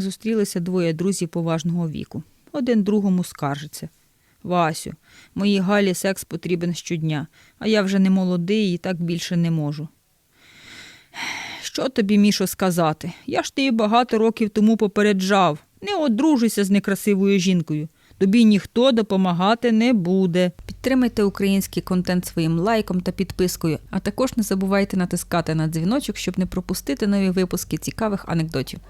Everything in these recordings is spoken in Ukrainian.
Зустрілися двоє друзів поважного віку. Один другому скаржиться. Васю, моїй Галі секс потрібен щодня, а я вже не молодий і так більше не можу. Що тобі, Мішо, сказати? Я ж тобі багато років тому попереджав. Не одружуйся з некрасивою жінкою. Тобі ніхто допомагати не буде. Підтримайте український контент своїм лайком та підпискою, а також не забувайте натискати на дзвіночок, щоб не пропустити нові випуски цікавих анекдотів.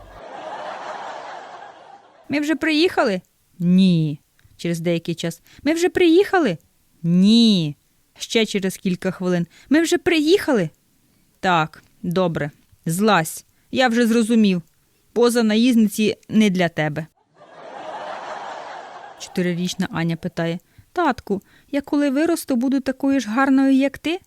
Ми вже приїхали? Ні. Через деякий час. Ми вже приїхали? Ні. Ще через кілька хвилин. Ми вже приїхали? Так, добре. Злазь. Я вже зрозумів. Поза наїзниці не для тебе. Чотирирічна Аня питає: Татку, я коли виросту, буду такою ж гарною, як ти?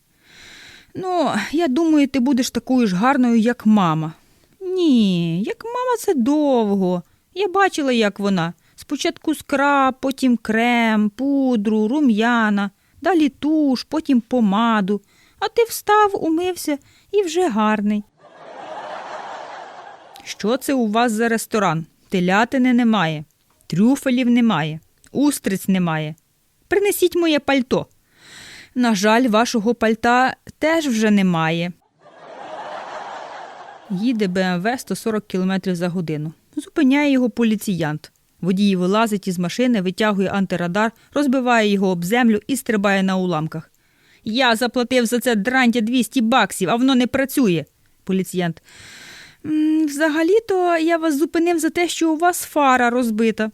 Ну, я думаю, ти будеш такою ж гарною, як мама. Ні, як мама це довго. Я бачила, як вона. Спочатку скраб, потім крем, пудру, рум'яна, далі туш, потім помаду. А ти встав, умився і вже гарний. Що це у вас за ресторан? Телятини немає, трюфелів немає, устриць немає. Принесіть моє пальто. На жаль, вашого пальта теж вже немає. Їде БМВ 140 км за годину. Зупиняє його поліціянт. Водій вилазить із машини, витягує антирадар, розбиває його об землю і стрибає на уламках. Я заплатив за це дрантя 200 баксів, а воно не працює. Поліціянт. Взагалі-то я вас зупинив за те, що у вас фара розбита.